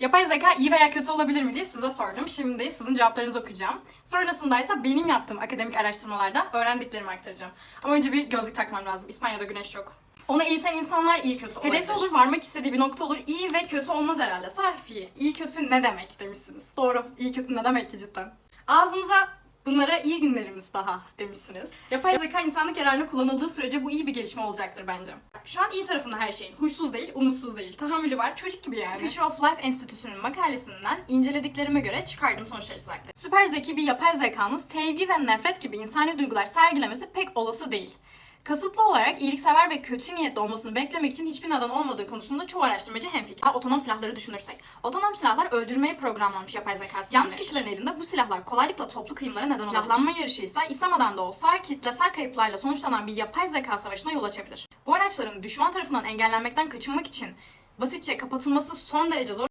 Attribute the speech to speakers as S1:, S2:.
S1: Yapay zeka iyi veya kötü olabilir mi diye size sordum. Şimdi sizin cevaplarınızı okuyacağım. Sonrasında ise benim yaptığım akademik araştırmalardan öğrendiklerimi aktaracağım. Ama önce bir gözlük takmam lazım. İspanya'da güneş yok. Onu eğiten insanlar iyi kötü olabilir. Hedefi olur, varmak istediği bir nokta olur. İyi ve kötü olmaz herhalde. Safi, iyi kötü ne demek demişsiniz. Doğru, iyi kötü ne demek ki cidden. Ağzınıza bunlara iyi günlerimiz daha demişsiniz. Yapay zeka insanlık yararına kullanıldığı sürece bu iyi bir gelişme olacaktır bence. Şu an iyi tarafında her şeyin. Huysuz değil, umutsuz değil. Tahammülü var, çocuk gibi yani. Future of Life Enstitüsü'nün makalesinden incelediklerime göre çıkardığım sonuçları size. Süper zeki bir yapay zekanın sevgi ve nefret gibi insani duygular sergilemesi pek olası değil. Kasıtlı olarak iyiliksever ve kötü niyetli olmasını beklemek için hiçbir neden olmadığı konusunda çoğu araştırmacı hemfikir. Ha, Otonom silahları düşünürsek. Otonom silahlar öldürmeye programlanmış yapay zeka sistemleri. Yanlış kişilerin elinde bu silahlar kolaylıkla toplu kıyımlara neden olabilir. Silahlanma yarışı ise istemeden de olsa kitlesel kayıplarla sonuçlanan bir yapay zeka savaşına yol açabilir. Bu araçların düşman tarafından engellenmekten kaçınmak için basitçe kapatılması son derece zor